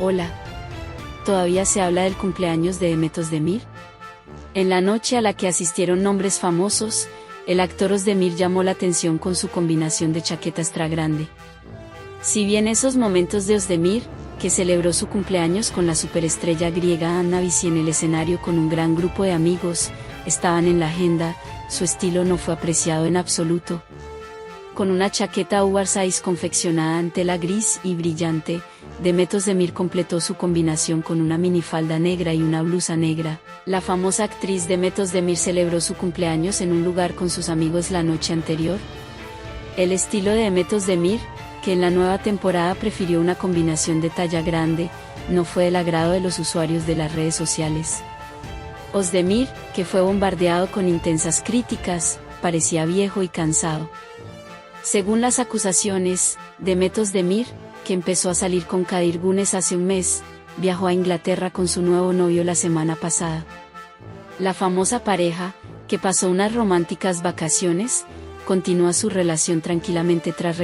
Hola. ¿Todavía se habla del cumpleaños de Emetos Demir? En la noche a la que asistieron nombres famosos, el actor Osdemir llamó la atención con su combinación de chaqueta extra grande. Si bien esos momentos de Osdemir, que celebró su cumpleaños con la superestrella griega Anna Vici en el escenario con un gran grupo de amigos, estaban en la agenda, su estilo no fue apreciado en absoluto. Con una chaqueta oversize confeccionada en tela gris y brillante, Demetos Demir completó su combinación con una minifalda negra y una blusa negra. La famosa actriz Demetos Demir celebró su cumpleaños en un lugar con sus amigos la noche anterior. El estilo de Demetos Demir, que en la nueva temporada prefirió una combinación de talla grande, no fue del agrado de los usuarios de las redes sociales. Osdemir, que fue bombardeado con intensas críticas, parecía viejo y cansado. Según las acusaciones, Demetos Demir, que empezó a salir con Kadir Gunes hace un mes, viajó a Inglaterra con su nuevo novio la semana pasada. La famosa pareja, que pasó unas románticas vacaciones, continúa su relación tranquilamente tras